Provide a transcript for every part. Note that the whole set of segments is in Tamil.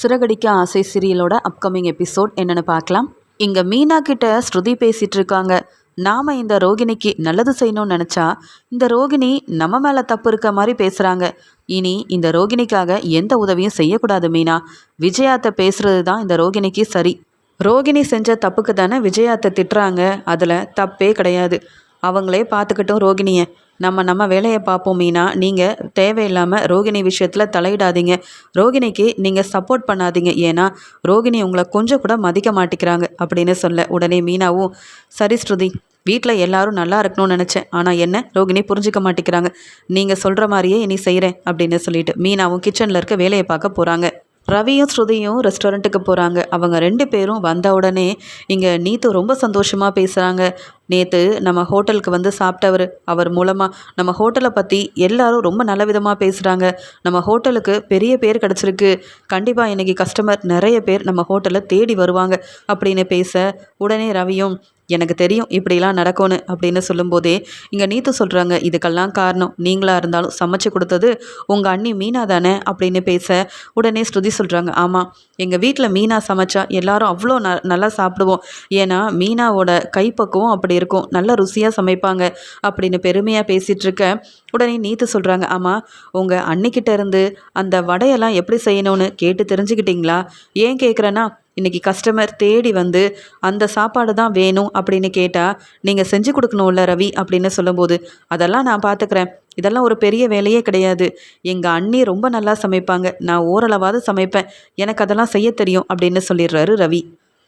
சிறகடிக்க ஆசை சீரியலோட அப்கமிங் எபிசோட் என்னென்னு பார்க்கலாம். இங்கே மீனா கிட்ட ஸ்ருதி பேசிகிட்டு இருக்காங்க. நாம் இந்த ரோகிணிக்கு நல்லது செய்யணும்னு நினச்சா இந்த ரோகிணி நம்ம மேலே தப்பு இருக்க மாதிரி பேசுகிறாங்க இனி இந்த ரோகிணிக்காக எந்த உதவியும் செய்யக்கூடாது மீனா. விஜயாத்தை பேசுகிறது தான் இந்த ரோகிணிக்கு சரி. ரோகிணி செஞ்ச தப்புக்கு தானே விஜயாத்தை திட்டுறாங்க. அதில் தப்பே கிடையாது. அவங்களே பார்த்துக்கிட்டோம் ரோகிணியை. நம்ம நம்ம வேலையை பார்ப்போம் மீனா. நீங்கள் தேவையில்லாமல் ரோகிணி விஷயத்தில் தலையிடாதீங்க. ரோகிணிக்கு நீங்கள் சப்போர்ட் பண்ணாதீங்க. ஏன்னா ரோகிணி உங்களை கொஞ்சம் கூட மதிக்க மாட்டேங்கிறாங்க அப்படின்னு சொல்ல உடனே மீனாவும் சரி ஸ்ருதி வீட்டில் எல்லாரும் நல்லா இருக்கணும்னு நினச்சேன். ஆனால் என்ன? ரோகிணி புரிஞ்சிக்க மாட்டேங்கிறாங்க. நீங்கள் சொல்கிற மாதிரியே இனி செய்கிறேன் அப்படின்னு சொல்லிட்டு மீனாவும் கிச்சனில் இருக்க வேலையை பார்க்க போகிறாங்க ரவியும் ஸ்ருதியும் ரெஸ்டாரண்ட்டுக்கு போகிறாங்க அவங்க ரெண்டு பேரும் வந்த உடனே இங்கே நீத்து ரொம்ப சந்தோஷமாக பேசுகிறாங்க நேற்று நம்ம ஹோட்டலுக்கு வந்து சாப்பிட்டவர் அவர் மூலமாக நம்ம ஹோட்டலை பற்றி எல்லாரும் ரொம்ப நல்ல விதமாக பேசுகிறாங்க நம்ம ஹோட்டலுக்கு பெரிய பேர் கிடச்சிருக்கு. கண்டிப்பாக இன்றைக்கி கஸ்டமர் நிறைய பேர் நம்ம ஹோட்டலை தேடி வருவாங்க அப்படின்னு பேச உடனே ரவியும் எனக்கு தெரியும் இப்படிலாம் நடக்கும்னு அப்படின்னு சொல்லும்போதே இங்கே நீத்து சொல்கிறாங்க இதுக்கெல்லாம் காரணம் நீங்களாக இருந்தாலும் சமைச்சு கொடுத்தது உங்கள் அண்ணி மீனா தானே? அப்படின்னு பேச உடனே ஸ்ருதி சொல்கிறாங்க ஆமாம் எங்கள் வீட்டில் மீனா சமைச்சா எல்லாரும் அவ்வளோ ந நல்லா சாப்பிடுவோம். ஏன்னா மீனாவோட கைப்பக்குவம் அப்படி இருக்கும். நல்ல ருசியாக சமைப்பாங்க அப்படின்னு பெருமையாக பேசிகிட்டு இருக்க உடனே நீத்து சொல்கிறாங்க ஆமாம் உங்கள் அன்னிக்கிட்ட இருந்து அந்த வடையெல்லாம் எப்படி செய்யணும்னு கேட்டு தெரிஞ்சுக்கிட்டிங்களா? ஏன் கேட்குறேன்னா இன்றைக்கி கஸ்டமர் தேடி வந்து அந்த சாப்பாடு தான் வேணும் அப்படின்னு கேட்டால் நீங்கள் செஞ்சு கொடுக்கணும்ல ரவி அப்படின்னு சொல்லும்போது அதெல்லாம் நான் பார்த்துக்கிறேன் இதெல்லாம் ஒரு பெரிய வேலையே கிடையாது. எங்கள் அண்ணி ரொம்ப நல்லா சமைப்பாங்க. நான் ஓரளவாவது சமைப்பேன். எனக்கு அதெல்லாம் செய்ய தெரியும் அப்படின்னு சொல்லிடுறாரு ரவி.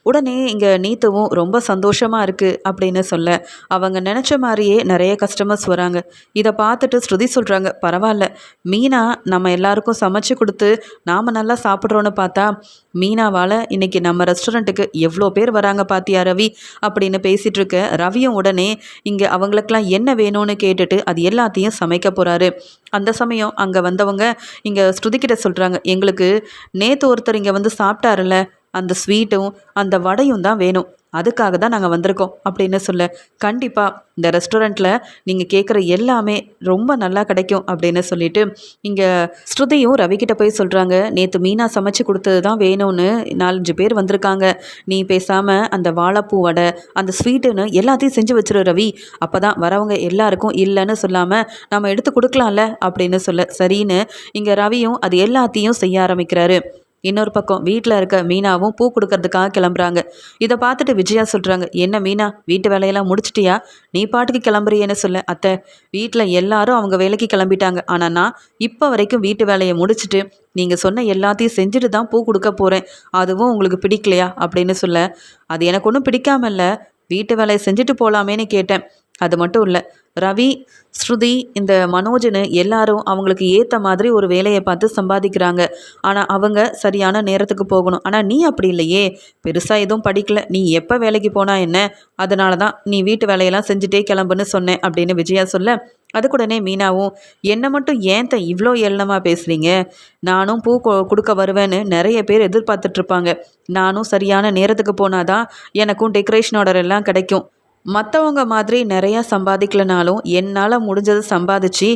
உடனே இங்கே நீத்துவும் ரொம்ப சந்தோஷமாக இருக்குது அப்படின்னு சொல்ல அவங்க நினச்ச மாதிரியே நிறைய கஸ்டமர்ஸ் வராங்க. இதை பார்த்துட்டு ஸ்ருதி சொல்கிறாங்க பரவாயில்ல. மீனா நம்ம எல்லாருக்கும் சமைச்சு கொடுத்து நாம் நல்லா சாப்பிட்றோன்னு பார்த்தா மீனாவால் இன்றைக்கி நம்ம ரெஸ்டாரண்ட்டுக்கு எவ்வளோ பேர் வராங்க பார்த்தியா ரவி அப்படின்னு பேசிகிட்டு இருக்க ரவியும் உடனே இங்கே அவங்களுக்கெல்லாம் என்ன வேணும்னு கேட்டுட்டு அது எல்லாத்தையும் சமைக்க போகிறாரு அந்த சமயம் அங்கே வந்தவங்க இங்கே ஸ்ருதிக்கிட்ட சொல்கிறாங்க எங்களுக்கு நேற்று ஒருத்தர் இங்கே வந்து சாப்பிட்டாருல்ல அந்த ஸ்வீட்டும் அந்த வடையும் தான் வேணும். அதுக்காக தான் நாங்கள் வந்திருக்கோம் அப்படின்னு சொல்ல கண்டிப்பாக இந்த ரெஸ்டாரண்ட்டில் நீங்கள் கேட்குற எல்லாமே ரொம்ப நல்லா கிடைக்கும் அப்படின்னு சொல்லிட்டு இங்கே ஸ்ருதியும் ரவிக்கிட்ட போய் சொல்கிறாங்க நேற்று மீனா சமைச்சு கொடுத்தது தான் வேணும்னு நாலஞ்சு பேர் வந்திருக்காங்க. நீ பேசாமல் அந்த வாழைப்பூ வடை அந்த ஸ்வீட்டுன்னு எல்லாத்தையும் செஞ்சு வச்சிரு ரவி. அப்போ தான் வரவங்க எல்லாருக்கும் இல்லைன்னு சொல்லாமல் நம்ம எடுத்து கொடுக்கலாம்ல அப்படின்னு சொல்ல சரின்னு இங்கே ரவியும் அது எல்லாத்தையும் செய்ய ஆரம்பிக்கிறாரு. இன்னொரு பக்கம் வீட்டில் இருக்க மீனாவும் பூ கொடுக்கறதுக்காக கிளம்புறாங்க. இதை பார்த்துட்டு விஜயா சொல்கிறாங்க என்ன மீனா வீட்டு வேலையெல்லாம் முடிச்சிட்டியா? நீ பாட்டுக்கு கிளம்புறியேன்னு சொல்ல அத்தை. வீட்டில் எல்லாரும் அவங்க வேலைக்கு கிளம்பிட்டாங்க. ஆனால் நான் இப்போ வரைக்கும் வீட்டு வேலையை முடிச்சுட்டு நீங்கள் சொன்ன எல்லாத்தையும் செஞ்சுட்டு தான் பூ கொடுக்க போகிறேன் அதுவும் உங்களுக்கு பிடிக்கலையா? அப்படின்னு சொல்ல அது எனக்கு ஒன்றும் பிடிக்காம இல்லை. வீட்டு வேலையை செஞ்சுட்டு போகலாமேன்னு கேட்டேன். அது மட்டும் இல்லை ரவி ஸ்ருதி இந்த மனோஜ்னு எல்லாரும் அவங்களுக்கு ஏற்ற மாதிரி ஒரு வேலையை பார்த்து சம்பாதிக்கிறாங்க. ஆனால் அவங்க சரியான நேரத்துக்கு போகணும். ஆனால் நீ அப்படி இல்லையே. பெருசாக எதுவும் படிக்கல. நீ எப்போ வேலைக்கு போனால் என்ன? அதனால தான் நீ வீட்டு வேலையெல்லாம் செஞ்சுட்டே கிளம்புன்னு சொன்னேன் அப்படின்னு விஜயா சொல்ல அதுக்குடனே மீனாவும் என்னை மட்டும் ஏன் த இவ்வளோ ஏளனமாக பேசுகிறீங்க நானும் பூ கொடுக்க வருவேன்னு நிறைய பேர் எதிர்பார்த்துட்ருப்பாங்க நானும் சரியான நேரத்துக்கு போனாதான் எனக்கும் டெக்கரேஷன் ஆர்டர் எல்லாம் கிடைக்கும். மற்றவங்க மாதிரி நிறையா சம்பாதிக்கலனாலும் என்னால் முடிஞ்சதை சம்பாதிச்சு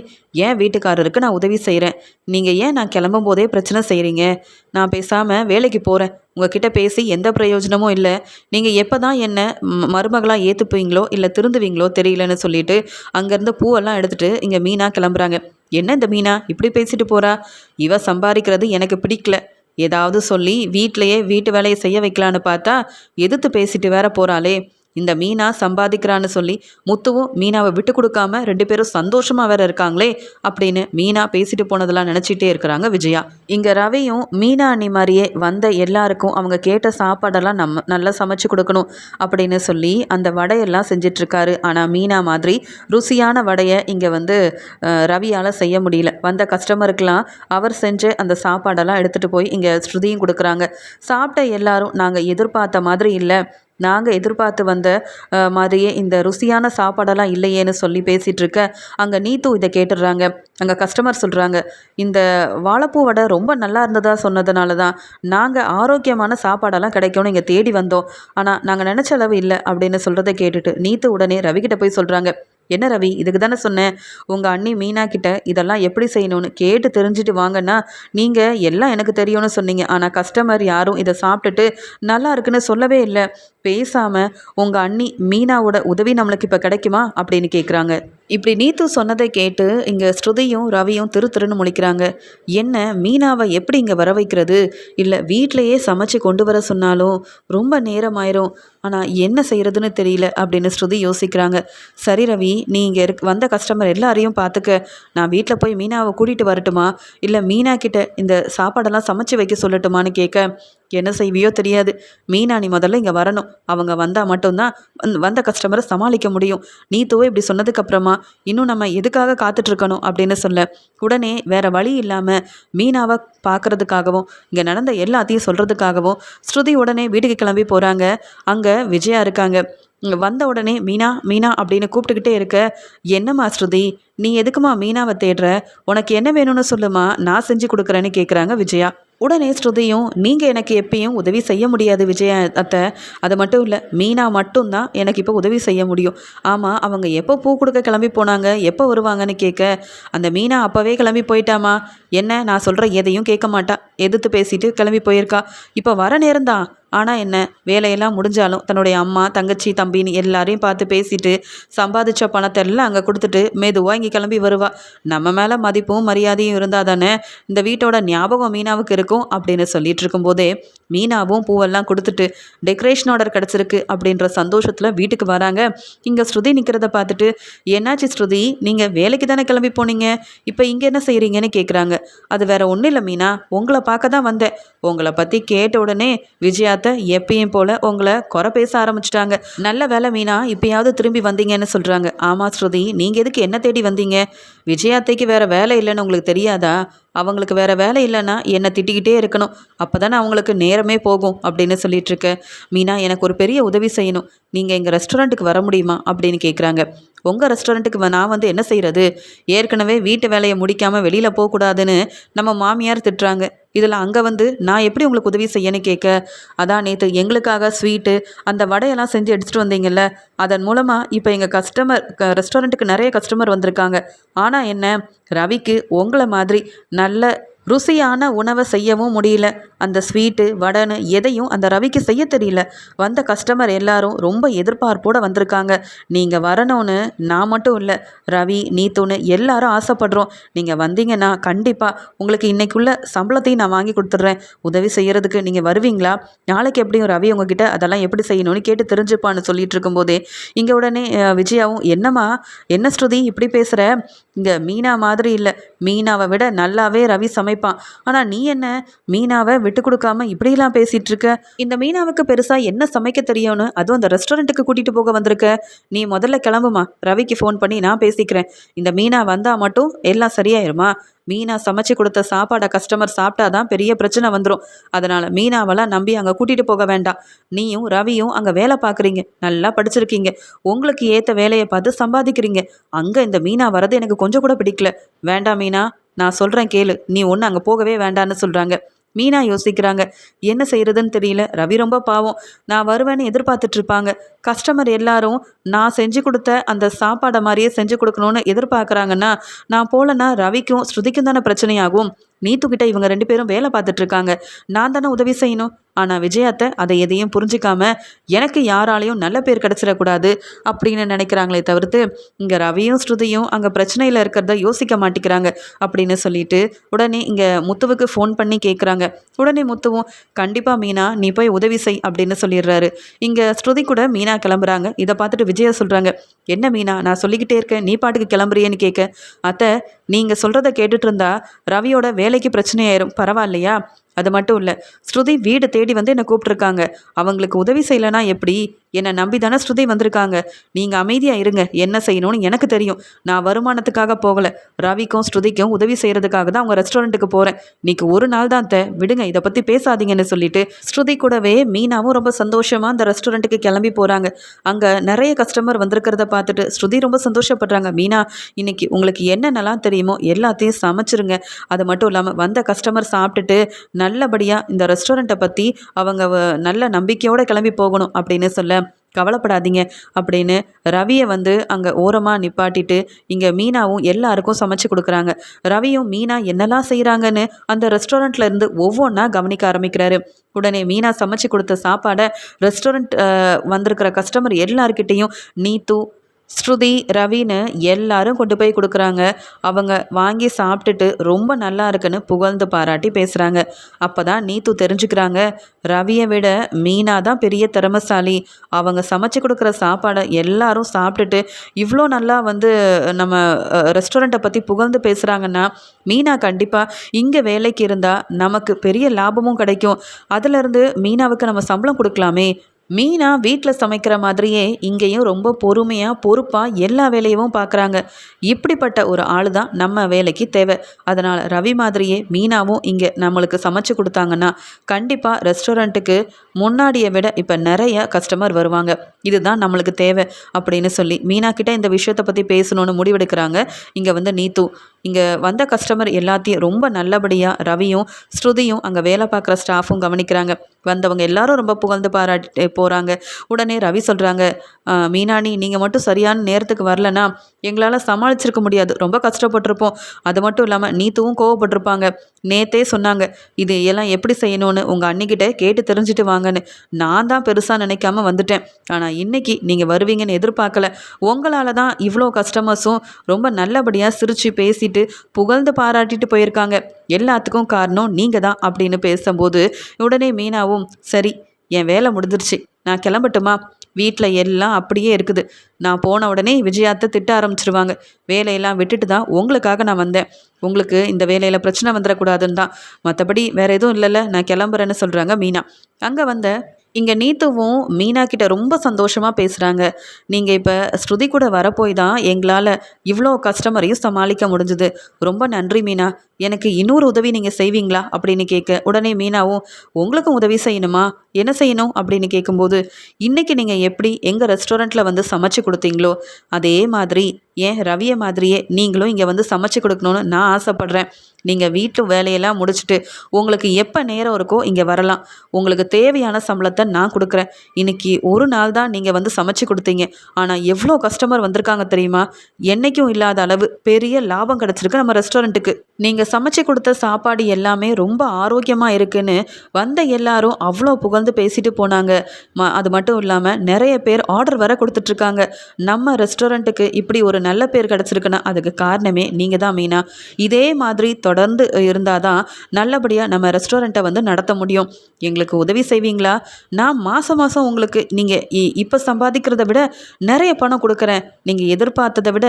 ஏன் வீட்டுக்காரருக்கு நான் உதவி செய்கிறேன் நீங்கள் ஏன் நான் கிளம்பும் போதே பிரச்சனை செய்கிறீங்க நான் பேசாமல் வேலைக்கு போகிறேன் உங்ககிட்ட பேசி எந்த பிரயோஜனமும் இல்லை. நீங்கள் எப்போ தான் என்னை மருமகளாக ஏற்றுப்பீங்களோ இல்லை திருந்துவீங்களோ தெரியலன்னு சொல்லிட்டு அங்கேருந்து பூவெல்லாம் எடுத்துகிட்டு இங்கே மீனா கிளம்புறாங்க. என்ன இந்த மீனா? இப்படி பேசிட்டு போகிறா இவ சம்பாதிக்கிறது எனக்கு பிடிக்கல. ஏதாவது சொல்லி வீட்டிலையே வீட்டு வேலையை செய்ய வைக்கலான்னு பார்த்தா எதிர்த்து பேசிட்டு வேற போகிறாளே இந்த மீனா சம்பாதிக்கிறான்னு சொல்லி முத்துவும் மீனாவை விட்டு கொடுக்காம ரெண்டு பேரும் சந்தோஷமாக வேற இருக்காங்களே அப்படின்னு மீனா பேசிட்டு போனதெல்லாம் நினச்சிட்டே இருக்கிறாங்க விஜயா. இங்கே ரவியும் மீனா அண்ணி மாதிரியே வந்த எல்லாருக்கும் அவங்க கேட்ட சாப்பாடெல்லாம் நம்ம நல்லா சமைச்சு கொடுக்கணும் அப்படின்னு சொல்லி அந்த வடையெல்லாம் செஞ்சிட்ருக்காரு. ஆனால் மீனா மாதிரி ருசியான வடையை இங்கே வந்து ரவியால் செய்ய முடியல. வந்த கஸ்டமருக்கெல்லாம் அவர் செஞ்ச அந்த சாப்பாடெல்லாம் எடுத்துகிட்டு போய் இங்கே ஸ்ருதியும் கொடுக்குறாங்க. சாப்பிட்ட எல்லாரும் நாங்கள் எதிர்பார்த்த மாதிரி இல்லை. நாங்கள் எதிர்பார்த்து வந்த மாதிரியே இந்த ருசியான சாப்பாடெல்லாம் இல்லையேன்னு சொல்லி பேசிகிட்டு இருக்க அங்கே நீத்து இதை கேட்டுடுறாங்க. அங்கே கஸ்டமர் சொல்கிறாங்க இந்த வாழைப்பூ வடை ரொம்ப நல்லா இருந்ததாக சொன்னதுனால தான் நாங்கள் ஆரோக்கியமான சாப்பாடெல்லாம் கிடைக்கும்னு இங்கே தேடி வந்தோம். ஆனால் நாங்கள் நினச்ச அளவு இல்லை அப்படின்னு சொல்கிறத கேட்டுட்டு நீத்து உடனே ரவிக்கிட்ட போய் சொல்கிறாங்க என்ன ரவி இதுக்கு தானே சொன்னேன் உங்கள் அண்ணி மீனா கிட்ட இதெல்லாம் எப்படி செய்யணும்னு கேட்டு தெரிஞ்சுட்டு வாங்கன்னா நீங்கள் எல்லாம் எனக்கு தெரியும்னு சொன்னீங்க. ஆனால் கஸ்டமர் யாரும் இதை சாப்பிட்டுட்டு நல்லா இருக்குன்னு சொல்லவே இல்லை. பேசாமல் உங்கள் அண்ணி மீனாவோட உதவி நம்மளுக்கு இப்போ கிடைக்குமா அப்படின்னு கேட்குறாங்க இப்படி நீத்து சொன்னதை கேட்டு இங்கே ஸ்ருதியும் ரவியும் திரு திருன்னு முழிக்கிறாங்க. என்ன மீனாவை எப்படி இங்கே வர வைக்கிறது? இல்லை வீட்டிலையே சமைச்சு கொண்டு வர சொன்னாலும் ரொம்ப நேரம் ஆயிரும் ஆனால் என்ன செய்கிறதுன்னு தெரியல அப்படின்னு ஸ்ருதி யோசிக்கிறாங்க. சரி ரவி நீ இங்கே இருக் வந்த கஸ்டமர் எல்லாரையும் பார்த்துக்க நான் வீட்டில் போய் மீனாவை கூட்டிகிட்டு வரட்டுமா? இல்லை மீனா கிட்ட இந்த சாப்பாடெல்லாம் சமைச்சு வைக்க சொல்லட்டுமான்னு கேட்க என்ன செய்வியோ தெரியாது. மீனா நீ முதல்ல இங்கே வரணும். அவங்க வந்தால் மட்டும்தான் வந்த கஸ்டமரை சமாளிக்க முடியும். நீ இப்படி சொன்னதுக்கப்புறமா இன்னும் நம்ம எதுக்காக காத்துட்ருக்கணும்? அப்படின்னு சொல்ல. உடனே வேற வழி இல்லாமல் மீனாவை பார்க்குறதுக்காகவும் இங்கே நடந்த எல்லாத்தையும் சொல்கிறதுக்காகவும் ஸ்ருதி உடனே வீட்டுக்கு கிளம்பி போகிறாங்க அங்கே விஜயா இருக்காங்க. வந்த உடனே மீனா மீனா அப்படின்னு கூப்பிட்டுக்கிட்டே இருக்க. என்னம்மா ஸ்ருதி நீ எதுக்குமா மீனாவை தேடுற? உனக்கு என்ன வேணும்னு சொல்லுமா? நான் செஞ்சு கொடுக்குறேன்னு கேட்குறாங்க விஜயா. உடனே ஸ்ருதியும் நீங்கள் எனக்கு எப்பயும் உதவி செய்ய முடியாது விஜய அத்தை. அது மட்டும் இல்லை மீனா மட்டும்தான் எனக்கு இப்போ உதவி செய்ய முடியும். ஆமாம் அவங்க எப்போ பூ கொடுக்க கிளம்பி போனாங்க எப்போ வருவாங்கன்னு கேட்க அந்த மீனா அப்போவே கிளம்பி போயிட்டாமா? என்ன நான் சொல்கிற எதையும் கேட்க மாட்டா. எதிர்த்து பேசிட்டு கிளம்பி போயிருக்கா. இப்போ வர நேரம்தான் ஆனால் என்ன வேலையெல்லாம் முடிஞ்சாலும் தன்னுடைய அம்மா தங்கச்சி தம்பின்னு எல்லாரையும் பார்த்து பேசிட்டு சம்பாதிச்ச பணத்தை எல்லாம் அங்கே கொடுத்துட்டு மெதுவாக இங்கே கிளம்பி வருவா. நம்ம மேலே மதிப்பும் மரியாதையும் இருந்தால் தானே இந்த வீட்டோட ஞாபகம் மீனாவுக்கு இருக்கும் அப்படின்னு சொல்லிட்டு இருக்கும்போதே மீனாவும் பூவெல்லாம் கொடுத்துட்டு டெக்கரேஷன் ஆர்டர் கிடச்சிருக்கு அப்படின்ற சந்தோஷத்தில் வீட்டுக்கு வராங்க. இங்கே ஸ்ருதி நிற்கிறத பார்த்துட்டு என்னாச்சு ஸ்ருதி? நீங்கள் வேலைக்கு தானே கிளம்பி போனீங்க? இப்போ இங்கே என்ன செய்கிறீங்கன்னு கேட்குறாங்க அது வேற ஒன்றும் இல்லை மீனா. உங்களை பார்க்க தான் வந்தேன். உங்களை பற்றி கேட்ட உடனே விஜயா அத்தை எப்பயும் போல் உங்களை குறை பேச ஆரம்பிச்சிட்டாங்க. நல்ல வேலை மீனா இப்பயாவது திரும்பி வந்தீங்கன்னு சொல்கிறாங்க ஆமாம் ஸ்ருதி நீங்கள் எதுக்கு என்ன தேடி வந்தீங்க? விஜயாத்தைக்கு வேறு வேலை இல்லைன்னு உங்களுக்கு தெரியாதா? அவங்களுக்கு வேறு வேலை இல்லைன்னா என்னை திட்டிக்கிட்டே இருக்கணும். அப்போ தானே அவங்களுக்கு நேரமே போகும் அப்படின்னு சொல்லிட்டு இருக்க. மீனா எனக்கு ஒரு பெரிய உதவி செய்யணும். நீங்கள் எங்கள் ரெஸ்டாரண்ட்டுக்கு வர முடியுமா அப்படின்னு கேட்குறாங்க உங்கள் ரெஸ்டாரண்ட்டுக்கு நான் வந்து என்ன செய்கிறது ஏற்கனவே வீட்டு வேலையை முடிக்காமல் வெளியில் போகக்கூடாதுன்னு நம்ம மாமியார் திட்டுறாங்க. இதில் அங்கே வந்து நான் எப்படி உங்களுக்கு உதவி செய்யன்னு கேட்க அதான் நேற்று எங்களுக்காக ஸ்வீட்டு அந்த வடையெல்லாம் செஞ்சு எடுத்துகிட்டு வந்தீங்கல்ல அதன் மூலமாக இப்போ எங்கள் கஸ்டமர் ரெஸ்டாரண்ட்டுக்கு நிறைய கஸ்டமர் வந்திருக்காங்க. ஆனால் என்ன ரவிக்கு உங்களை மாதிரி நல்ல ருசியான உணவை செய்யவும் முடியல. அந்த ஸ்வீட்டு வடனு எதையும் அந்த ரவிக்கு செய்ய தெரியல. வந்த கஸ்டமர் எல்லாரும் ரொம்ப எதிர்பார்ப்போடு வந்திருக்காங்க. நீங்கள் வரணும்னு நான் மட்டும் இல்லை ரவி நீத்துன்னு எல்லாரும் ஆசைப்படுறோம். நீங்கள் வந்தீங்கன்னா கண்டிப்பாக உங்களுக்கு இன்றைக்குள்ள சம்பளத்தையும் நான் வாங்கி கொடுத்துட்றேன். உதவி செய்கிறதுக்கு நீங்கள் வருவீங்களா? நாளைக்கு எப்படியும் ரவி உங்ககிட்ட அதெல்லாம் எப்படி செய்யணும்னு கேட்டு தெரிஞ்சுப்பான்னு சொல்லிட்டு இருக்கும்போதே இங்கே உடனே விஜயாவும் என்னம்மா என்ன ஸ்ருதி இப்படி பேசுகிற இங்கே மீனா மாதிரி இல்லை. மீனாவை விட நல்லாவே ரவி சமைப்பான். ஆனால் நீ என்ன? மீனாவை விட்டு கொடுக்காம இப்படிலாம் பேசிகிட்டு இருக்க? இந்த மீனாவுக்கு பெருசாக என்ன சமைக்க தெரியும்னு அதுவும் அந்த ரெஸ்டாரண்ட்டுக்கு கூட்டிகிட்டு போக வந்திருக்க. நீ முதல்ல கிளம்புமா? ரவிக்கு ஃபோன் பண்ணி நான் பேசிக்கிறேன். இந்த மீனா வந்தால் மட்டும் எல்லாம் சரியாயிருமா? மீனா சமைச்சு கொடுத்த சாப்பாடை கஸ்டமர் சாப்பிட்டா தான் பெரிய பிரச்சனை வந்துடும் அதனால் மீனாவெல்லாம் நம்பி அங்கே கூட்டிகிட்டு போக வேண்டாம். நீயும் ரவியும் அங்கே வேலை பார்க்குறீங்க. நல்லா படிச்சிருக்கீங்க. உங்களுக்கு ஏற்ற வேலையை பார்த்து சம்பாதிக்கிறீங்க. அங்கே இந்த மீனா வரது எனக்கு கொஞ்சம் கூட பிடிக்கல. வேண்டாம் மீனா நான் சொல்கிறேன் கேளு. நீ ஒன்று அங்கே போகவே வேண்டான்னு சொல்கிறாங்க மீனா யோசிக்கிறாங்க. என்ன செய்யறதுன்னு தெரியல. ரவி ரொம்ப பாவம். நான் வருவேன்னு எதிர்பார்த்துட்டு இருப்பாங்க கஸ்டமர் எல்லாரும் நான் செஞ்சு கொடுத்த அந்த சாப்பாடை மாதிரியே செஞ்சு கொடுக்கணும்னு எதிர்பார்க்குறாங்கன்னா நான் போலன்னா ரவிக்கும் ஸ்ருதிக்கும் தானே பிரச்சனையாகும். நீத்துக்கிட்ட இவங்க ரெண்டு பேரும் வேலை பார்த்துட்டு இருக்காங்க நான் தானே உதவி செய்யணும். ஆனால் விஜயாத்தை அதை எதையும் புரிஞ்சிக்காம எனக்கு யாராலையும் நல்ல பேர் கிடச்சிடக்கூடாது அப்படின்னு நினைக்கிறாங்களே தவிர்த்து இங்கே ரவியும் ஸ்ருதியும் அங்கே பிரச்சனையில் இருக்கிறத யோசிக்க மாட்டேங்கிறாங்க அப்படின்னு சொல்லிட்டு உடனே இங்கே முத்துவுக்கு ஃபோன் பண்ணி கேட்குறாங்க உடனே முத்துவும் கண்டிப்பாக மீனா நீ போய் உதவி செய் அப்படின்னு சொல்லிடுறாரு. இங்கே ஸ்ருதி கூட மீனா கிளம்புறாங்க. இதை பார்த்துட்டு விஜயா சொல்கிறாங்க என்ன மீனா நான் சொல்லிக்கிட்டே இருக்கேன். நீ பாட்டுக்கு கிளம்புறியேன்னு கேட்க அத்தை நீங்கள் சொல்கிறத கேட்டுட்டு இருந்தா ரவியோட வேலை வேலைக்கு பிரச்சனையாயிரும். பரவாயில்லையா? அது மட்டும் இல்லை ஸ்ருதி வீடு தேடி வந்து என்னை கூப்பிட்ருக்காங்க அவங்களுக்கு உதவி செய்யலைன்னா எப்படி? என்னை நம்பி தானே ஸ்ருதி வந்திருக்காங்க. நீங்கள் அமைதியாக இருங்க என்ன செய்யணும்னு எனக்கு தெரியும். நான் வருமானத்துக்காக போகலை. ரவிக்கும் ஸ்ருதிக்கும் உதவி செய்கிறதுக்காக தான் அவங்க ரெஸ்டாரண்ட்டுக்கு போகிறேன் இன்னைக்கு ஒரு நாள் தான் தே விடுங்க இதை பற்றி பேசாதீங்கன்னு சொல்லிட்டு ஸ்ருதி கூடவே மீனாவும் ரொம்ப சந்தோஷமாக அந்த ரெஸ்டாரண்ட்டுக்கு கிளம்பி போகிறாங்க அங்கே நிறைய கஸ்டமர் வந்திருக்கிறத பார்த்துட்டு ஸ்ருதி ரொம்ப சந்தோஷப்படுறாங்க. மீனா இன்னைக்கு உங்களுக்கு என்னென்னலாம் தெரியுமோ எல்லாத்தையும் சமைச்சிருங்க. அது மட்டும் இல்லாமல் வந்த கஸ்டமர் சாப்பிட்டுட்டு நல்லபடியாக இந்த ரெஸ்டாரண்ட்டை பற்றி அவங்க நல்ல நம்பிக்கையோடு கிளம்பி போகணும் அப்படின்னு சொல்ல கவலைப்படாதீங்க அப்படின்னு ரவியை வந்து அங்கே ஓரமாக நிப்பாட்டிட்டு இங்கே மீனாவும் எல்லாருக்கும் சமைச்சு கொடுக்குறாங்க. ரவியும் மீனா என்னெல்லாம் செய்கிறாங்கன்னு அந்த ரெஸ்டாரண்ட்ல இருந்து ஒவ்வொன்றா கவனிக்க ஆரம்பிக்கிறாரு. உடனே மீனா சமைச்சு கொடுத்த சாப்பாடை ரெஸ்டாரண்ட் வந்திருக்கிற கஸ்டமர் எல்லாருக்கிட்டேயும் நீத்து ஸ்ருதி ரவின்னு எல்லாரும் கொண்டு போய் கொடுக்குறாங்க. அவங்க வாங்கி சாப்பிட்டுட்டு ரொம்ப நல்லா இருக்குன்னு புகழ்ந்து பாராட்டி பேசுகிறாங்க அப்போ தான் நீத்து தெரிஞ்சுக்கிறாங்க. ரவியை விட மீனா தான் பெரிய திறமசாலி. அவங்க சமைச்சு கொடுக்குற சாப்பாடை எல்லாரும் சாப்பிட்டுட்டு இவ்வளோ நல்லா வந்து நம்ம ரெஸ்டாரண்ட்டை பற்றி புகழ்ந்து பேசுகிறாங்கன்னா மீனா கண்டிப்பாக இங்கே வேலைக்கு இருந்தால் நமக்கு பெரிய லாபமும் கிடைக்கும். அதிலிருந்து மீனாவுக்கு நம்ம சம்பளம் கொடுக்கலாமே. மீனா வீட்டில் சமைக்கிற மாதிரியே இங்கேயும் ரொம்ப பொறுமையாக பொறுப்பாக எல்லா வேலையும் பார்க்குறாங்க இப்படிப்பட்ட ஒரு ஆள் தான் நம்ம வேலைக்கு தேவை. அதனால் ரவி மாதிரியே மீனாவும் இங்கே நம்மளுக்கு சமைச்சு கொடுத்தாங்கன்னா கண்டிப்பாக ரெஸ்டாரண்ட்டுக்கு முன்னாடியை விட இப்போ நிறைய கஸ்டமர் வருவாங்க. இதுதான் நம்மளுக்கு தேவை அப்படின்னு சொல்லி மீனா கிட்ட இந்த விஷயத்தை பற்றி பேசணும்னு முடிவெடுக்கிறாங்க. இங்கே வந்து நீத்து. இங்கே வந்த கஸ்டமர் எல்லாத்தையும் ரொம்ப நல்லபடியாக ரவியும் ஸ்ருதியும் அங்கே வேலை பார்க்குற ஸ்டாஃபும் கவனிக்கிறாங்க. வந்தவங்க எல்லாரும் ரொம்ப புகழ்ந்து பாராட்டி போகிறாங்க உடனே ரவி சொல்கிறாங்க மீனாணி நீங்கள் மட்டும் சரியான நேரத்துக்கு வரலனா எங்களால் சமாளிச்சிருக்க முடியாது. ரொம்ப கஷ்டப்பட்டிருப்போம். அது மட்டும் இல்லாமல் நீத்துவும் கோவப்பட்டிருப்பாங்க. நேத்தே சொன்னாங்க இது எல்லாம் எப்படி செய்யணும்னு உங்கள் அன்னிக்கிட்ட கேட்டு தெரிஞ்சுட்டு வருவாங்கன்னு நான் தான் பெருசாக நினைக்காம வந்துட்டேன். ஆனால் இன்னைக்கு நீங்கள் வருவீங்கன்னு எதிர்பார்க்கல. உங்களால் தான் இவ்வளோ கஸ்டமர்ஸும் ரொம்ப நல்லபடியாக சிரித்து பேசிட்டு புகழ்ந்து பாராட்டிட்டு போயிருக்காங்க. எல்லாத்துக்கும் காரணம் நீங்கள் தான் அப்படின்னு பேசும்போது உடனே மீனாவும் சரி என் வேலை முடிஞ்சிருச்சு. நான் கிளம்பட்டுமா? வீட்டில் எல்லாம் அப்படியே இருக்குது. நான் போன உடனே விஜயாத்தை திட்ட ஆரம்பிச்சிருவாங்க. வேலையெல்லாம் விட்டுட்டு தான் உங்களுக்காக நான் வந்தேன். உங்களுக்கு இந்த வேலையில் பிரச்சனை வந்துடக்கூடாதுன்னு தான். மற்றபடி வேறு எதுவும் இல்லைல்ல நான் கிளம்புறேன்னு சொல்கிறாங்க மீனா. அங்கே வந்த இங்கே நீத்துவும் மீனா கிட்ட ரொம்ப சந்தோஷமாக பேசுகிறாங்க நீங்கள் இப்போ ஸ்ருதி கூட வரப்போய் தான் எங்களால் இவ்வளோ கஸ்டமரையும் சமாளிக்க முடிஞ்சுது. ரொம்ப நன்றி மீனா. எனக்கு இன்னொரு உதவி நீங்கள் செய்வீங்களா? அப்படின்னு கேட்க உடனே மீனாவும் உங்களுக்கும் உதவி செய்யணுமா? என்ன செய்யணும்? அப்படின்னு கேட்கும்போது இன்றைக்கி நீங்கள் எப்படி எங்கள் ரெஸ்டாரண்ட்டில் வந்து சமைச்சு கொடுத்தீங்களோ அதே மாதிரி ஏன் ரவியை மாதிரியே நீங்களும் இங்கே வந்து சமைச்சு கொடுக்கணுன்னு நான் ஆசைப்பட்றேன். நீங்கள் வீட்டு வேலையெல்லாம் முடிச்சுட்டு உங்களுக்கு எப்போ நேரம் இருக்கோ இங்கே வரலாம். உங்களுக்கு தேவையான சம்பளத்தை நான் கொடுக்குறேன். இன்றைக்கி ஒரு நாள் தான் நீங்கள் வந்து சமைச்சு கொடுத்தீங்க. ஆனால் எவ்வளோ கஸ்டமர் வந்திருக்காங்க தெரியுமா? என்றைக்கும் இல்லாத அளவு பெரிய லாபம் கிடச்சிருக்கு நம்ம ரெஸ்டாரண்ட்டுக்கு நீங்கள் சமைச்சு கொடுத்த சாப்பாடு எல்லாமே ரொம்ப ஆரோக்கியமாக இருக்குன்னு வந்த எல்லாரும் அவ்வளோ புகழ்ந்து பேசிட்டு போனாங்க. ம அது மட்டும் இல்லாமல் நிறைய பேர் ஆர்டர் வர கொடுத்துட்ருக்காங்க நம்ம ரெஸ்டாரண்ட்டுக்கு இப்படி ஒரு நல்ல பேர் கிடச்சிருக்குன்னா அதுக்கு காரணமே நீங்கள் தான் மீனா. இதே மாதிரி தொடர்ந்து இருந்தால் தான் நல்லபடியாக நம்ம ரெஸ்டாரண்ட்டை வந்து நடத்த முடியும். எங்களுக்கு உதவி செய்வீங்களா? நான் மாதம் மாதம் உங்களுக்கு நீங்கள் இப்போ சம்பாதிக்கிறத விட நிறைய பணம் கொடுக்குறேன். நீங்கள் எதிர்பார்த்ததை விட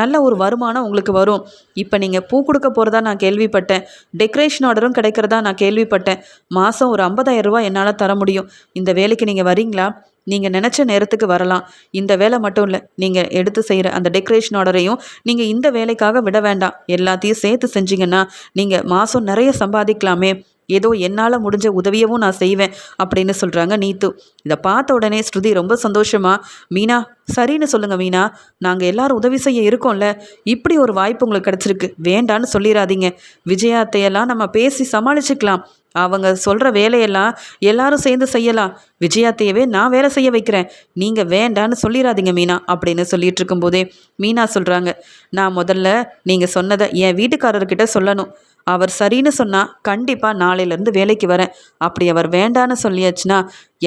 நல்ல ஒரு வருமானம் உங்களுக்கு வரும். இப்போ நீங்கள் பூ கொடுக்க போகிறதா நான் கேள்விப்பட்டேன். டெக்கரேஷன் ஆர்டரும் கிடைக்கிறதா நான் கேள்விப்பட்டேன். மாதம் ஒரு ஐம்பதாயிரம் ரூபா என்னால் தர முடியும். இந்த வேலைக்கு நீங்கள் வரீங்களா நீங்கள் நினச்ச நேரத்துக்கு வரலாம். இந்த வேலை மட்டும் இல்லை நீங்கள் எடுத்து செய்கிற அந்த டெக்கரேஷன் ஆர்டரையும் நீங்கள் இந்த வேலைக்காக விட வேண்டாம். எல்லாத்தையும் சேர்த்து செஞ்சீங்கன்னா நீங்கள் மாதம் நிறைய சம்பாதிக்கலாமே. ஏதோ என்னால் முடிஞ்ச உதவியவும் நான் செய்வேன் அப்படின்னு சொல்கிறாங்க நீத்து. இதை பார்த்த உடனே ஸ்ருதி ரொம்ப சந்தோஷமா மீனா சரின்னு சொல்லுங்கள் மீனா. நாங்கள் எல்லாரும் உதவி செய்ய இருக்கோம்ல. இப்படி ஒரு வாய்ப்பு உங்களுக்கு கிடச்சிருக்கு. வேண்டான்னு சொல்லிடாதீங்க விஜயாத்தையெல்லாம் நம்ம பேசி சமாளிச்சுக்கலாம். அவங்க சொல்கிற வேலையெல்லாம் எல்லாரும் சேர்ந்து செய்யலாம். விஜயாத்தையவே நான் வேலை செய்ய வைக்கிறேன். நீங்கள் வேண்டான்னு சொல்லிடாதீங்க மீனா அப்படின்னு சொல்லிட்டு இருக்கும்போதே மீனா சொல்கிறாங்க நான் முதல்ல நீங்கள் சொன்னதை என் வீட்டுக்காரர்கிட்ட சொல்லணும். அவர் சரின்னு சொன்னால் கண்டிப்பாக நாளையிலேருந்து வேலைக்கு வரேன். அப்படி அவர் வேண்டான்னு சொல்லியாச்சுன்னா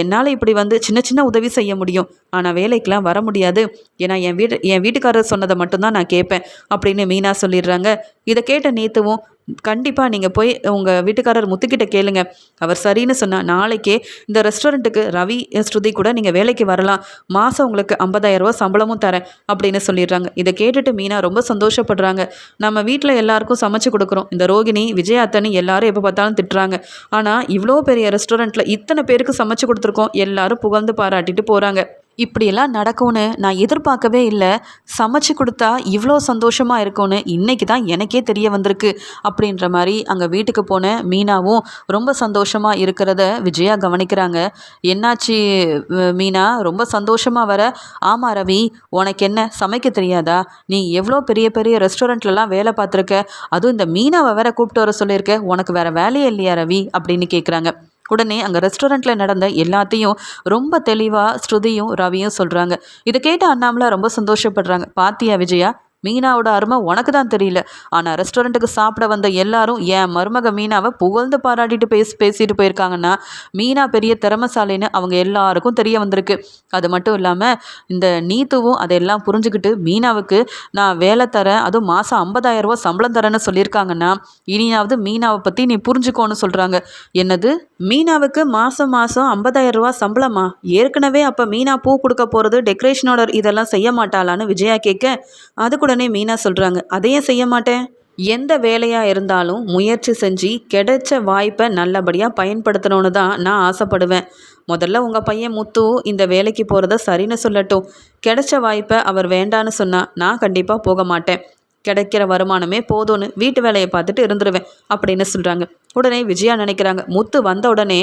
என்னால் இப்படி வந்து சின்ன சின்ன உதவி செய்ய முடியும். ஆனால் வேலைக்கெலாம் வர முடியாது. ஏன்னா என் வீடு என் வீட்டுக்காரர் சொன்னதை மட்டும்தான் நான் கேட்பேன். அப்படின்னு மீனா சொல்லிடுறாங்க. இதை கேட்ட நேத்துவும் கண்டிப்பாக நீங்கள் போய் உங்கள் வீட்டுக்காரர் முத்துக்கிட்ட கேளுங்க. அவர் சரின்னு சொன்னால் நாளைக்கே இந்த ரெஸ்டாரண்ட்டுக்கு ரவி ஸ்ருதி கூட நீங்கள் வேலைக்கு வரலாம். மாதம் உங்களுக்கு ஐம்பதாயிரரூபா சம்பளமும் தரேன் அப்படின்னு சொல்லிடுறாங்க. இதை கேட்டுட்டு மீனா ரொம்ப சந்தோஷப்படுறாங்க. நம்ம வீட்டில் எல்லாருக்கும் சமைச்சு கொடுக்குறோம். இந்த ரோகிணி விஜயாத்தனி எல்லாரும் எப்போ பார்த்தாலும் திட்டுறாங்க. ஆனால் இவ்வளோ பெரிய ரெஸ்டாரண்ட்டில் இத்தனை பேருக்கு சமைச்சு கொடுத்துருக்கோம். எல்லாரும் புகழ்ந்து பாராட்டிட்டு போகிறாங்க இப்படியெல்லாம் நடக்கும்னு நான் எதிர்பார்க்கவே இல்லை. சமைச்சு கொடுத்தா இவ்வளோ சந்தோஷமாக இருக்கும்னு இன்றைக்கி தான் எனக்கே தெரிய வந்திருக்கு அப்படின்ற மாதிரி அங்கே வீட்டுக்கு போன மீனாவும் ரொம்ப சந்தோஷமாக இருக்கிறத விஜயா கவனிக்கிறாங்க. என்னாச்சு மீனா? ரொம்ப சந்தோஷமாக வர? ஆமாம் ரவி உனக்கு என்ன? சமைக்க தெரியாதா? நீ எவ்வளோ பெரிய பெரிய ரெஸ்டாரண்ட்லலாம் வேலை பார்த்துருக்க? அதுவும் இந்த மீனாவை வேற கூப்பிட்டு வர சொல்லியிருக்க. உனக்கு வேற வேலையே இல்லையா ரவி? அப்படின்னு கேட்குறாங்க உடனே அங்கே ரெஸ்டாரண்ட்டில் நடந்த எல்லாத்தையும் ரொம்ப தெளிவாக ஸ்ருதியும் ரவியும் சொல்கிறாங்க இதை கேட்ட அண்ணாமலை ரொம்ப சந்தோஷப்படுறாங்க. பாத்தியா விஜயா? மீனாவோட அருமை உனக்கு தான் தெரியல. ஆனால் ரெஸ்டாரண்ட்டுக்கு சாப்பிட வந்த எல்லாரும் என் மருமக மீனாவை புகழ்ந்து பாராட்டிட்டு பேசி பேசிட்டு போயிருக்காங்கன்னா மீனா பெரிய திறமசாலின்னு அவங்க எல்லாருக்கும் தெரிய வந்திருக்கு. அது மட்டும் இல்லாமல் இந்த நீத்துவும் அதெல்லாம் புரிஞ்சுக்கிட்டு மீனாவுக்கு நான் வேலை தரேன் அதுவும் மாதம் ஐம்பதாயிரம் ரூபா சம்பளம் தரேன்னு சொல்லியிருக்காங்கன்னா இனியாவது மீனாவை பற்றி நீ புரிஞ்சுக்கோன்னு சொல்கிறாங்க என்னது? மீனாவுக்கு மாதம் மாதம் ஐம்பதாயிரம் ரூபா சம்பளமா? ஏற்கனவே அப்போ மீனா பூ கொடுக்க போகிறது டெக்கரேஷனோட இதெல்லாம் செய்ய மாட்டாளான்னு விஜயா கேட்க அது உடனே மீனா சொல்கிறாங்க அதையும் செய்ய மாட்டேன்? எந்த வேலையாக இருந்தாலும் முயற்சி செஞ்சு கிடைச்ச வாய்ப்பை நல்லபடியாக பயன்படுத்தணும்னு தான் நான் ஆசைப்படுவேன். முதல்ல உங்கள் பையன் முத்து இந்த வேலைக்கு போகிறத சரின்னு சொல்லட்டும். கிடைச்ச வாய்ப்பை அவர் வேண்டான்னு சொன்னால் நான் கண்டிப்பாக போக மாட்டேன். கிடைக்கிற வருமானமே போதும்னு வீட்டு வேலையை பார்த்துட்டு இருந்துருவேன் அப்படின்னு சொல்கிறாங்க உடனே விஜயா நினைக்கிறாங்க. முத்து வந்த உடனே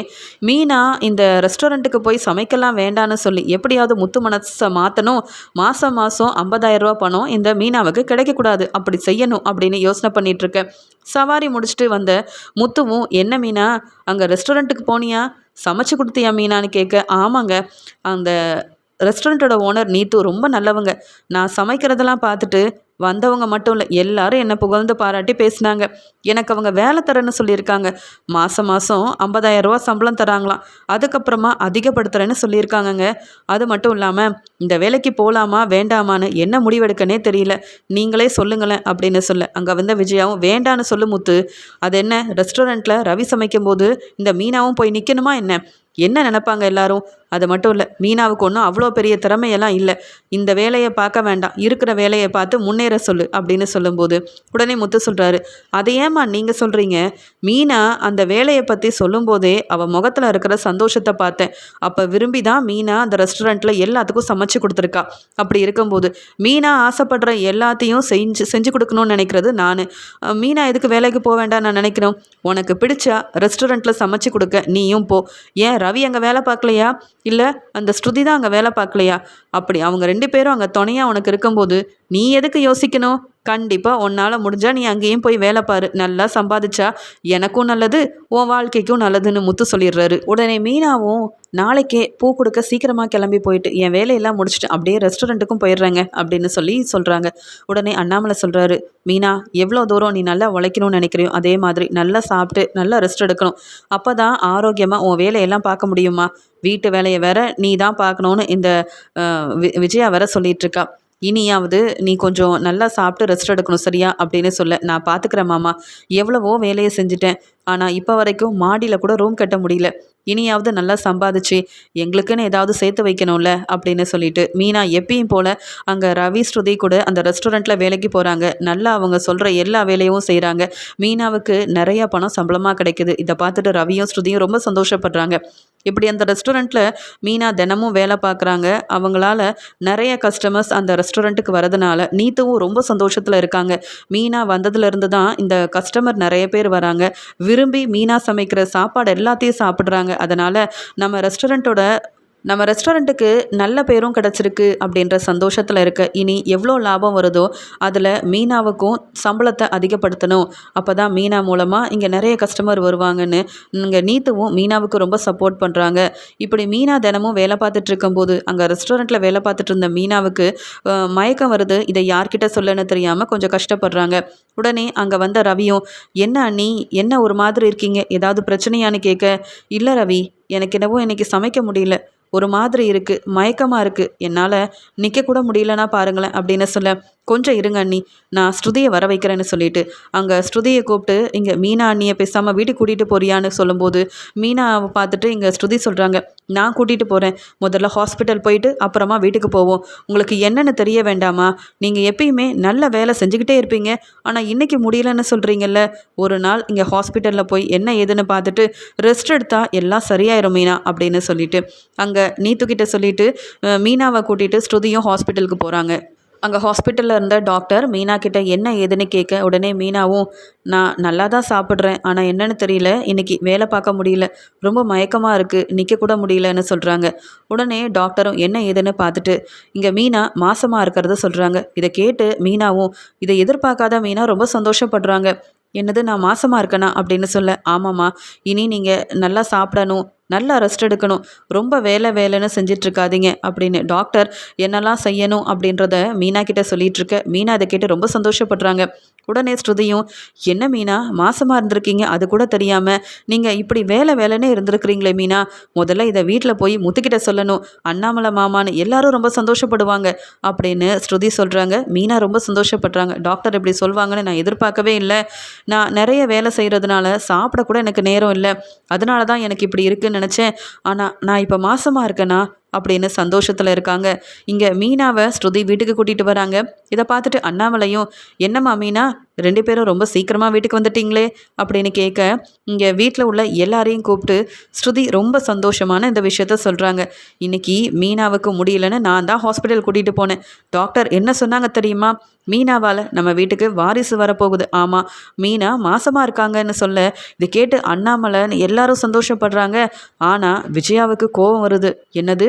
மீனா இந்த ரெஸ்டாரண்ட்டுக்கு போய் சமைக்கலாம் வேண்டான்னு சொல்லி எப்படியாவது முத்து மனசை மாற்றணும் மாதம் மாதம் ஐம்பதாயிரம் ரூபா பணம் இந்த மீனாவுக்கு கிடைக்கக்கூடாது. அப்படி செய்யணும் அப்படின்னு யோசனை பண்ணிகிட்ருக்கேன் சவாரி முடிச்சுட்டு வந்த முத்துவும் என்ன மீனா அங்கே ரெஸ்டாரண்ட்டுக்கு போனியா? சமைச்சு கொடுத்தியா மீனான்னு கேட்க ஆமாங்க. அந்த ரெஸ்டாரண்ட்டோட ஓனர் நீத்து ரொம்ப நல்லவங்க. நான் சமைக்கிறதெல்லாம் பார்த்துட்டு வந்தவங்க மட்டும் இல்லை எல்லாரும் என்னை புகழ்ந்து பாராட்டி பேசினாங்க. எனக்கு அவங்க வேலை தரேன்னு சொல்லியிருக்காங்க. மாதம் மாதம் ஐம்பதாயிரம் ரூபா சம்பளம் தராங்களாம். அதுக்கப்புறமா அதிகப்படுத்துகிறேன்னு சொல்லியிருக்காங்கங்க. அது மட்டும் இல்லாமல் இந்த வேலைக்கு போகலாமா வேண்டாமான்னு என்ன முடிவெடுக்கனே தெரியல. நீங்களே சொல்லுங்களேன் அப்படின்னு சொல்ல அங்கே வந்த விஜயாவும் வேண்டான்னு சொல்லு முத்து. அது என்ன ரெஸ்டாரண்ட்டில் ரவி சமைக்கும்போது இந்த மீனாவும் போய் நிற்கணுமா என்ன? என்ன நினப்பாங்க எல்லாரும்? அது மட்டும் இல்லை மீனாவுக்கு ஒன்றும் அவ்வளோ பெரிய திறமையெல்லாம் இல்லை. இந்த வேலையை பார்க்க வேண்டாம். இருக்கிற வேலையை பார்த்து முன்னேற சொல்லு அப்படின்னு சொல்லும்போது உடனே முத்து சொல்கிறாரு அதை ஏமா நீங்கள் சொல்கிறீங்க மீனா அந்த வேலையை பற்றி சொல்லும்போதே அவள் முகத்தில் இருக்கிற சந்தோஷத்தை பார்த்தேன். அப்போ விரும்பி தான் மீனா அந்த ரெஸ்டாரண்ட்டில் எல்லாத்துக்கும் சமைச்சு கொடுத்துருக்கா. அப்படி இருக்கும்போது மீனா ஆசைப்படுற எல்லாத்தையும் செஞ்சு செஞ்சு கொடுக்கணும்னு நினைக்கிறது நான். மீனா எதுக்கு வேலைக்கு போக வேண்டாம் நான் நினைக்கிறோம் உனக்கு பிடிச்சா ரெஸ்டாரண்ட்டில் சமைச்சு கொடுக்க நீயும் போ. ஏன் ரவி அங்கே வேலை பார்க்கலையா? இல்லை அந்த ஸ்ருதி தான் அங்கே வேலை பார்க்கலையா? அப்படி அவங்க ரெண்டு பேரும் அங்கே துணையாக உனக்கு இருக்கும்போது நீ எதுக்கு யோசிக்கணும்? கண்டிப்பாக உன்னால் முடிஞ்சால் நீ அங்கேயும் போய் வேலை பாரு. நல்லா சம்பாதிச்சா எனக்கும் நல்லது உன் வாழ்க்கைக்கும் நல்லதுன்னு முத்து சொல்லிடுறாரு. உடனே மீனாவும் நாளைக்கே பூ கொடுக்க சீக்கிரமாக கிளம்பி போயிட்டு என் வேலையெல்லாம் முடிச்சுட்டு அப்படியே ரெஸ்டாரண்ட்டுக்கும் போயிடுறாங்க அப்படின்னு சொல்லி சொல்கிறாங்க உடனே அண்ணாமலை சொல்கிறாரு மீனா எவ்வளோ தூரம் நீ நல்லா உழைக்கணும்னு நினைக்கிறியோ அதே மாதிரி நல்லா சாப்பிட்டு நல்லா ரெஸ்ட் எடுக்கணும். அப்போ தான் ஆரோக்கியமாக உன் வேலையெல்லாம் பார்க்க முடியுமா? வீட்டு வேலையை வேற நீ தான் பார்க்கணுன்னு இந்த விஜயா வேற சொல்லிகிட்ருக்கா இனியாவது நீ கொஞ்சம் நல்லா சாப்பிட்டு ரெஸ்ட் எடுக்கணும் சரியா? அப்படின்னு சொல்ல நான் பார்த்துக்கிறேன் மாமா. எவ்வளவோ வேலையை செஞ்சுட்டேன். ஆனால் இப்போ வரைக்கும் மாடியில் கூட ரூம் கட்ட முடியல. இனியாவது நல்லா சம்பாதிச்சு எங்களுக்குன்னு ஏதாவது சேர்த்து வைக்கணும்ல? அப்படின்னு சொல்லிட்டு மீனா எப்பயும் போல் அங்கே ரவி ஸ்ருதி கூட அந்த ரெஸ்டாரண்ட்டில் வேலைக்கு போகிறாங்க நல்லா அவங்க சொல்கிற எல்லா வேலையும் செய்கிறாங்க மீனாவுக்கு நிறையா பணம் சம்பளமாக கிடைக்குது. இதை பார்த்துட்டு ரவியும் ஸ்ருதியும் ரொம்ப சந்தோஷப்படுறாங்க. இப்படி அந்த ரெஸ்டாரண்ட்டில் மீனா தினமும் வேலை பார்க்குறாங்க. அவங்களால நிறைய கஸ்டமர்ஸ் அந்த ரெஸ்டாரண்ட்டுக்கு வரதுனால நீத்தவும் ரொம்ப சந்தோஷத்தில் இருக்காங்க. மீனா வந்ததுலேருந்து தான் இந்த கஸ்டமர் நிறைய பேர் வராங்க. விரும்பி மீனா சமைக்கிற சாப்பாடு எல்லாத்தையும் சாப்பிட்றாங்க. அதனால் நம்ம ரெஸ்டாரண்ட்டோட நம்ம ரெஸ்டாரண்ட்டுக்கு நல்ல பேரும் கிடச்சிருக்கு அப்படின்ற சந்தோஷத்தில் இருக்க இனி எவ்வளோ லாபம் வருதோ அதில் மீனாவுக்கும் சம்பளத்தை அதிகப்படுத்தணும். அப்போ தான் மீனா மூலமாக இங்கே நிறைய கஸ்டமர் வருவாங்கன்னு இங்கே நீத்துவும் மீனாவுக்கு ரொம்ப சப்போர்ட் பண்ணுறாங்க இப்படி மீனா தினமும் வேலை பார்த்துட்டு இருக்கும்போது அங்கே ரெஸ்டாரண்ட்டில் வேலை பார்த்துட்டு இருந்த மீனாவுக்கு மயக்கம் வருது. இதை யார்கிட்ட சொல்லன்னு தெரியாமல் கொஞ்சம் கஷ்டப்படுறாங்க. உடனே அங்கே வந்த ரவியும் என்ன அண்ணி என்ன ஒரு மாதிரி இருக்கீங்க? ஏதாவது பிரச்சனையான்னு கேட்க இல்லை ரவி எனக்கு என்னவோ இன்றைக்கி சமைக்க முடியல. ஒரு மாதிரி இருக்குது மயக்கமாக இருக்குது என்னால் நிற்கக்கூட முடியலன்னா பாருங்களேன் அப்படின்னு சொல்ல கொஞ்சம் இருங்க அண்ணி. நான் ஸ்ருதியை வர வைக்கிறேன்னு சொல்லிட்டு. அங்கே ஸ்ருதியை கூப்பிட்டு இங்கே மீனா அண்ணியை பேசாமல் வீட்டுக்கு கூட்டிகிட்டு போறியான்னு சொல்லும்போது மீனாவை பார்த்துட்டு இங்கே ஸ்ருதி சொல்கிறாங்க நான் கூட்டிகிட்டு போகிறேன் முதல்ல ஹாஸ்பிட்டல் போயிட்டு அப்புறமா வீட்டுக்கு போவோம். உங்களுக்கு என்னென்னு தெரிய வேண்டாமா? நீங்கள் எப்பயுமே நல்ல வேலை செஞ்சுக்கிட்டே இருப்பீங்க. ஆனால் இன்றைக்கி முடியலன்னு சொல்கிறீங்கல்ல ஒரு நாள் இங்கே ஹாஸ்பிட்டலில் போய் என்ன ஏதுன்னு பார்த்துட்டு ரெஸ்ட் எடுத்தால் எல்லாம் சரியாயிரும் மீனா அப்படின்னு சொல்லிட்டு. அங்கே நீத்துக்கிட்ட சொல்லிவிட்டு மீனாவை கூட்டிகிட்டு ஸ்ருதியும் ஹாஸ்பிட்டலுக்கு போகிறாங்க அங்கே ஹாஸ்பிட்டலில் இருந்த டாக்டர் மீனா கிட்ட என்ன ஏதுன்னு கேட்க உடனே மீனாவும் நான் நல்லா தான் சாப்பிட்றேன். ஆனால் என்னென்னு தெரியல. இன்னைக்கு வேலை பார்க்க முடியல. ரொம்ப மயக்கமாக இருக்குது நிற்கக்கூட முடியலன்னு சொல்கிறாங்க உடனே டாக்டரும் என்ன ஏதுன்னு பார்த்துட்டு இங்கே மீனா மாசமாக இருக்கிறத சொல்கிறாங்க இதை கேட்டு மீனாவும் இதை எதிர்பார்க்காத மீனா ரொம்ப சந்தோஷப்படுறாங்க. என்னது நான் மாசமாக இருக்கேனா அப்படின்னு சொல்ல ஆமாம்மா இனி நீங்கள் நல்லா சாப்பிடணும் நல்லா ரெஸ்ட் எடுக்கணும் ரொம்ப வேலை வேலைன்னு செஞ்சிட்ருக்காதீங்க அப்படின்னு டாக்டர் என்னெல்லாம் செய்யணும் அப்படின்றத மீனா கிட்ட சொல்லிகிட்ருக்க மீனா அதை கேட்டு ரொம்ப சந்தோஷப்படுறாங்க. உடனே ஸ்ருதியும் என்ன மீனா மாசமாக இருந்திருக்கீங்க அது கூட தெரியாமல் நீங்கள் இப்படி வேலை வேலைன்னு இருந்திருக்கிறீங்களே மீனா. முதல்ல இதை வீட்டில் போய் முத்துக்கிட்ட சொல்லணும். அண்ணாமலை மாமான்னு எல்லாரும் ரொம்ப சந்தோஷப்படுவாங்க. அப்படின்னு ஸ்ருதி சொல்கிறாங்க மீனா ரொம்ப சந்தோஷப்படுறாங்க. டாக்டர் இப்படி சொல்லுவாங்கன்னு நான் எதிர்பார்க்கவே இல்லை. நான் நிறைய வேலை செய்கிறதுனால சாப்பிட கூட எனக்கு நேரம் இல்லை. அதனால தான் எனக்கு இப்படி இருக்குன்னு நினச்சேன். ஆனால் நான் இப்போ மாசமாக இருக்கேனா? அப்படின்னு சந்தோஷத்தில் இருக்காங்க. இங்கே மீனாவை ஸ்ருதி வீட்டுக்கு கூட்டிகிட்டு வராங்க. இதை பார்த்துட்டு அண்ணாமலையும் என்னம்மா மீனா ரெண்டு பேரும் ரொம்ப சீக்கிரமாக வீட்டுக்கு வந்துட்டீங்களே? அப்படின்னு கேட்க இங்கே வீட்டில் உள்ள எல்லாரையும் கூப்பிட்டு ஸ்ருதி ரொம்ப சந்தோஷமான இந்த விஷயத்த சொல்கிறாங்க இன்றைக்கி மீனாவுக்கு முடியலன்னு நான் தான் ஹாஸ்பிட்டல் கூட்டிகிட்டு போனேன். டாக்டர் என்ன சொன்னாங்க தெரியுமா? மீனாவால் நம்ம வீட்டுக்கு வாரிசு வரப்போகுது. ஆமாம் மீனா மாசமாக இருக்காங்கன்னு சொல்ல இது கேட்டு அண்ணாமலைன்னு எல்லாரும் சந்தோஷப்படுறாங்க. ஆனால் விஜயாவுக்கு கோபம் வருது. என்னது?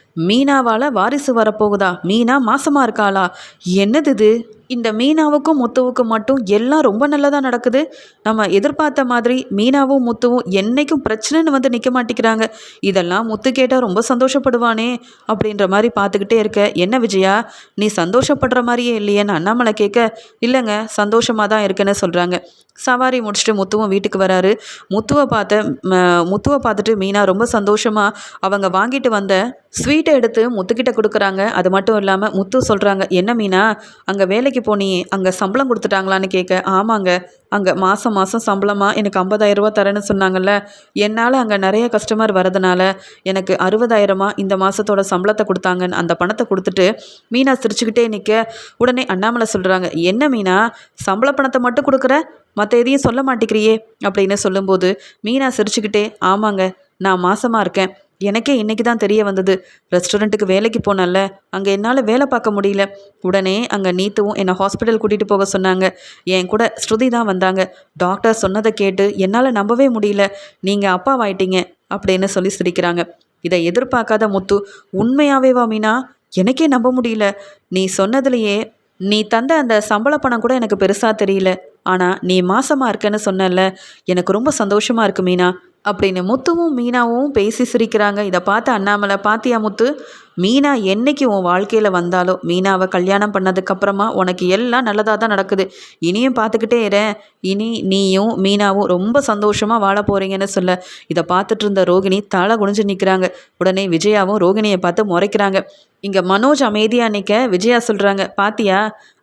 மீனாவால் வாரிசு வரப்போகுதா? மீனா மாசமாக இருக்காளா? என்னது இது? இந்த மீனாவுக்கும் முத்துவுக்கும் மட்டும் எல்லாம் ரொம்ப நல்லதாக நடக்குது. நம்ம எதிர்பார்த்த மாதிரி மீனாவும் முத்துவும் என்றைக்கும் பிரச்சனைன்னு வந்து நிற்க மாட்டேங்கிறாங்க. இதெல்லாம் முத்து கேட்டால் ரொம்ப சந்தோஷப்படுவானே அப்படின்ற மாதிரி பார்த்துக்கிட்டே இருக்க. என்ன விஜயா நீ சந்தோஷப்படுற மாதிரியே இல்லையேன்னு அண்ணாமலை கேட்க இல்லைங்க சந்தோஷமாக தான் இருக்குன்னு சொல்கிறாங்க சவாரி முடிச்சுட்டு முத்துவும் வீட்டுக்கு வராரு. முத்துவை பார்த்த முத்துவை பார்த்துட்டு மீனா ரொம்ப சந்தோஷமாக அவங்க வாங்கிட்டு வந்த ஸ்வீட் ஸ்வீட்டை எடுத்து முத்துக்கிட்ட கொடுக்குறாங்க. அது மட்டும் இல்லாமல் முத்து சொல்கிறாங்க என்ன மீனா அங்கே வேலைக்கு போனியே அங்கே சம்பளம் கொடுத்துட்டாங்களான்னு கேட்க ஆமாங்க அங்கே மாதம் மாதம் சம்பளமாக எனக்கு ஐம்பதாயிரரூபா தரேன்னு சொன்னாங்கல்ல என்னால் அங்கே நிறைய கஸ்டமர் வரதுனால எனக்கு அறுபதாயிரமா இந்த மாதத்தோட சம்பளத்தை கொடுத்தாங்கன்னு அந்த பணத்தை கொடுத்துட்டு மீனா சிரிச்சுக்கிட்டே நிற்க உடனே அண்ணாமலை சொல்கிறாங்க என்ன மீனா சம்பள பணத்தை மட்டும் கொடுக்குற? மற்ற எதையும் சொல்ல மாட்டேங்கிறியே அப்படின்னு சொல்லும்போது மீனா சிரிச்சுக்கிட்டே ஆமாங்க நான் மாசமாக இருக்கேன். எனக்கே இன்றைக்கி தான் தெரிய வந்தது. ரெஸ்டாரண்ட்டுக்கு வேலைக்கு போனல அங்கே என்னால் வேலை பார்க்க முடியல. உடனே அங்கே நீத்துவும் என்னை ஹாஸ்பிட்டல் கூட்டிகிட்டு போக சொன்னாங்க. என் கூட ஸ்ருதி தான் வந்தாங்க. டாக்டர் சொன்னதை கேட்டு என்னால் நம்பவே முடியல. நீங்கள் அப்பாவாயிட்டீங்க அப்படின்னு சொல்லி சிரிக்கிறாங்க. இதை எதிர்பார்க்காத முத்து உண்மையாவேவா மீனா? எனக்கே நம்ப முடியல. நீ சொன்னதுலையே நீ தந்த அந்த சம்பள பணம் கூட எனக்கு பெருசாக தெரியல. ஆனால் நீ மாசமாக இருக்கேன்னு சொன்னல எனக்கு ரொம்ப சந்தோஷமாக இருக்கு மீனா. அப்படின்னு முத்துவும் மீனாவும் பேசி சிரிக்கிறாங்க. இதை பார்த்து அண்ணாமலை பாத்தியா முத்து மீனா என்னைக்கு உன் வாழ்க்கையில் வந்தாலோ மீனாவை கல்யாணம் பண்ணதுக்கப்புறமா உனக்கு எல்லாம் நல்லதாக தான் நடக்குது. இனியும் பார்த்துக்கிட்டே இரு. இனி நீயும் மீனாவும் ரொம்ப சந்தோஷமாக வாழ போகிறீங்கன்னு சொல்ல. இதை பார்த்துட்டு இருந்த ரோகிணி தலை குனிஞ்சு நிற்கிறாங்க உடனே விஜயாவும் ரோகிணியை பார்த்து முறைக்கிறாங்க. இங்கே மனோஜ் அமைதியாக நிற்க விஜயா சொல்கிறாங்க பாத்தியா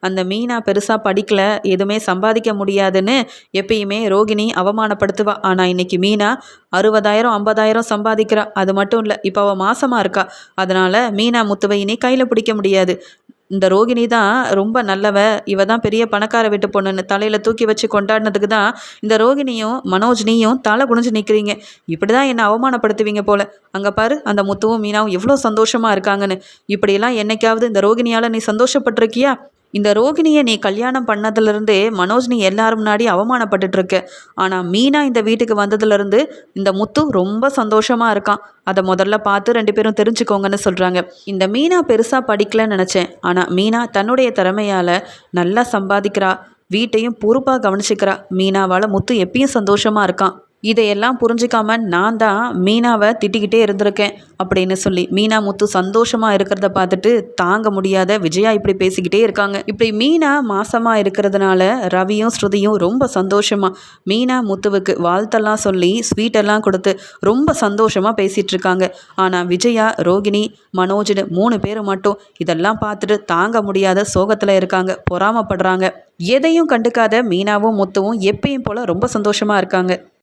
அந்த மீனா பெருசாக படிக்கல எதுவுமே சம்பாதிக்க முடியாதுன்னு எப்பயுமே ரோகிணி அவமானப்படுத்துவா. ஆனால் இன்னைக்கு மீனா அறுபதாயிரம் ஐம்பதாயிரம் சம்பாதிக்கிறா. அது மட்டும் இல்லை இப்போ அவள் மாசமாக இருக்கா. அதனால் மீனா முத்துவை இனி கையில் பிடிக்க முடியாது. இந்த ரோகிணி தான் ரொம்ப நல்லவ. இவ தான் பெரிய பணக்கார வீட்டு பொண்ணுன்னு தலையில் தூக்கி வச்சு கொண்டாடினதுக்கு தான் இந்த ரோகிணியும் மனோஜ்னியும் தலை குனிஞ்சு நிற்கிறீங்க இப்படி தான் என்னை அவமானப்படுத்துவீங்க போல. அங்கே பாரு அந்த முத்துவும் மீனாவும் எவ்வளோ சந்தோஷமாக இருக்காங்கன்னு. இப்படியெல்லாம் என்னைக்காவது இந்த ரோகிணியால் நீ சந்தோஷப்பட்டிருக்கியா? இந்த ரோகிணியை நீ கல்யாணம் பண்ணதுலேருந்தே மனோஜ் நீ எல்லாரும் முன்னாடி அவமானப்பட்டுட்டு இருக்க ஆனால் மீனா இந்த வீட்டுக்கு வந்ததுலேருந்து இந்த முத்து ரொம்ப சந்தோஷமாக இருக்கான். அதை முதல்ல பார்த்து ரெண்டு பேரும் தெரிஞ்சுக்கோங்கன்னு சொல்கிறாங்க இந்த மீனா பெருசாக படிக்கலன்னு நினச்சேன். ஆனால் மீனா தன்னுடைய திறமையால் நல்லா சம்பாதிக்கிறா. வீட்டையும் பொறுப்பாக கவனிச்சுக்கிறா. மீனாவால் முத்து எப்பயும் சந்தோஷமாக இருக்கான். இதையெல்லாம் புரிஞ்சிக்காம நான் தான் மீனாவை திட்டிக்கிட்டே இருந்திருக்கேன் அப்படின்னு சொல்லி மீனா முத்து சந்தோஷமாக இருக்கிறத பார்த்துட்டு தாங்க முடியாத விஜயா இப்படி பேசிக்கிட்டே இருக்காங்க. இப்படி மீனா மாசமாக இருக்கிறதுனால ரவியும் ஸ்ருதியும் ரொம்ப சந்தோஷமாக மீனா முத்துவுக்கு வாழ்த்தெல்லாம் சொல்லி ஸ்வீட்டெல்லாம் கொடுத்து ரொம்ப சந்தோஷமாக பேசிகிட்டு இருக்காங்க. ஆனால் விஜயா ரோகிணி மனோஜ்னு மூணு பேர் மட்டும் இதெல்லாம் பார்த்துட்டு தாங்க முடியாத சோகத்தில் இருக்காங்க. பொறாமப்படுறாங்க. எதையும் கண்டுக்காத மீனாவும் முத்துவும் எப்பயும் போல் ரொம்ப சந்தோஷமாக இருக்காங்க.